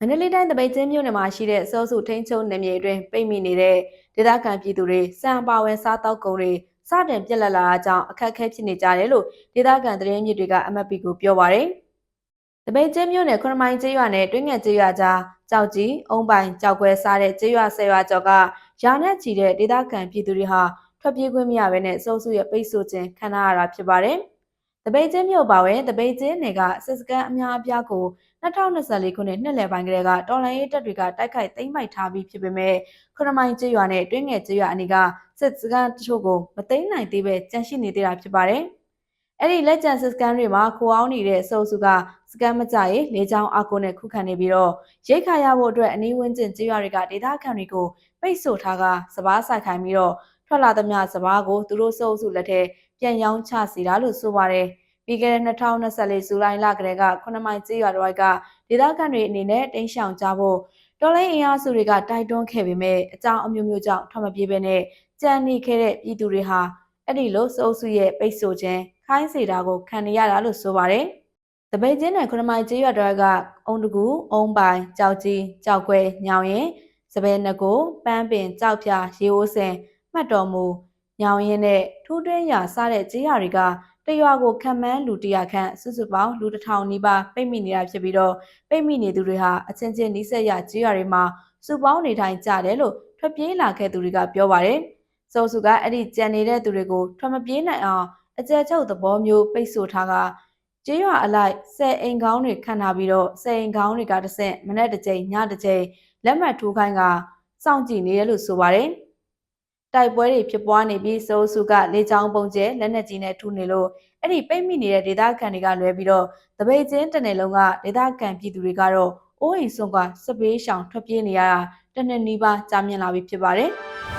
မန္တလေးတိုင်းတပိတ်ချင်းမြို့နယ်မှာရှိတဲ့စောစုထိန်ချုံနယ်မြေအတွင်းပိတ်မိနေတဲ့ဒေသခံပြည်သူတွေစံပါဝင်စားတောက်ကုန်တွေစတင်ပြက်လက်လာတာကြောင့်အခက်အခဲဖြစ်နေကြတယ်လို့ဒေသခံသတင်းမြစ်တွေက MFP ကိုပြောပါရယ်တပိတ်ချင်းမြို့နယ်ခွန်မိုင်းကျေးရွာနဲ့တွင်းငယ်ကျေးရွာကြားကြောက်ကြီးအုံပိုင်ကြောက်ခွဲစားတဲ့ကျေးရွာဆယ်ရွာကျော်ကရာနဲ့ချီတဲ့ဒေသခံပြည်သူတွေဟာထွက်ပြေးခွင့်မရဘဲနဲ့စောစုရဲ့ပိတ်ဆို့ခြင်းခံရတာဖြစ်ပါတယ် တပိတ်ချင်းမြို့ပါဝင်တပိတ်ချင်းနယ်ကစစ်စကန်အများအပြားကို2024ခုနှစ်နှစ်လယ်ပိုင်းကလေးကတော်လိုင်းရေးတပ်တွေကတိုက်ခိုက်သိမ်းပိုက်ထားပြီးဖြစ်ပေမဲ့ခရမိုင်းကျေးရွာနဲ့တွင်းငယ်ကျေးရွာအနီးကစစ်စကန်တချို့ကိုမသိမ်းနိုင်သေးပဲကြန့်ရှိနေသေးတာဖြစ်ပါတယ်။အဲ့ဒီလက်ကျန်စစ်စကန်တွေမှာခိုအောင်နေတဲ့စုံစုကစကန်မကြရေးလေးချောင်းအကုန်းနဲ့ခုခံနေပြီးတော့ရိတ်ခါရဖို့အတွက်အနီးဝန်းကျင်ကျေးရွာတွေကဒေသခံတွေကိုပိတ်ဆို့ထားကစပားဆိုင်ခိုင်းပြီးတော့ ထွက်လာသမျှစပားကိုသူတို့စုပ်စုလက်ထဲပြန်ရောင်းချစီတာလို့ဆိုပါတယ်။ပြီးခဲ့တဲ့2024ဇူလိုင်လကတည်းက9မိုင်ကျေးရွာတော်ကဒေသခံတွေအနေနဲ့တင်းရှောင်ကြဖို့တော်လိုင်းအင်အားစုတွေကတိုက်တွန်းခဲ့ပေမဲ့အကြောင်းအမျိုးမျိုးကြောင့်ထွက်မပြေးဘဲနဲ့ကြံနေခဲ့တဲ့ပြည်သူတွေဟာအဲ့ဒီလိုစိုးစုရဲ့ပိတ်ဆို့ခြင်းခိုင်းစေတာကိုခံနေရတာလို့ဆိုပါတယ်။တပိတ်ချင်းနဲ့ခရမိုင်ကျေးရွာတော်ကအုံတကူအုံပိုင်ကြောက်ကြီးကြောက်ခွဲညောင်ရင်စပယ်နကိုပန်းပင်ကြောက်ဖြာရေအိုးစင် မှတ်တော်မူညောင်ရင်နဲ့ထူးတွင်းရာစတဲ့ကျေးရွာတွေကတရွာကိုခံမှန်းလူတရာခန့်စုစုပေါင်းလူတစ်ထောင်နီးပါးပိတ်မိနေတာဖြစ်ပြီးတော့ပိတ်မိနေသူတွေဟာအချင်းချင်းနှိစက်ရကြေးရွာတွေမှာစုပေါင်းနေထိုင်ကြတယ်လို့ထွက်ပြေးလာခဲ့သူတွေကပြောပါတယ်။စုံစုကအဲ့ဒီကြံနေတဲ့သူတွေကိုထွက်မပြေးနိုင်အောင်အကြက်ချုပ်သဘောမျိုးပိတ်ဆို့ထားကကျေးရွာအလိုက်ဆယ်အိမ်ကောင်းတွေခံထားပြီးတော့ဆယ်အိမ်ကောင်းတွေကတစ်ဆင့်မနေ့တစ်ကြိမ်ညတစ်ကြိမ်လက်မှတ်ထိုးခိုင်းကစောင့်ကြည့်နေတယ်လို့ဆိုပါတယ်။ တိုက်ပွဲတွေဖြစ်ပွားနေပြီးစိုးစုကလေချောင်းပုံကျဲလက်နက်ကြီးနဲ့ထုနေလို့အဲ့ဒီပိတ်မိနေတဲ့ဒေသခံတွေကလွဲပြီးတော့တပိတ်ချင်းတနယ်လုံးကဒေသခံပြည်သူတွေကတော့အိုးအိမ်ဆုံးကစပေးရှောင်ထွက်ပြေးနေရတာတနက်နီးပါးကြာမြင့်လာပြီဖြစ်ပါတယ်။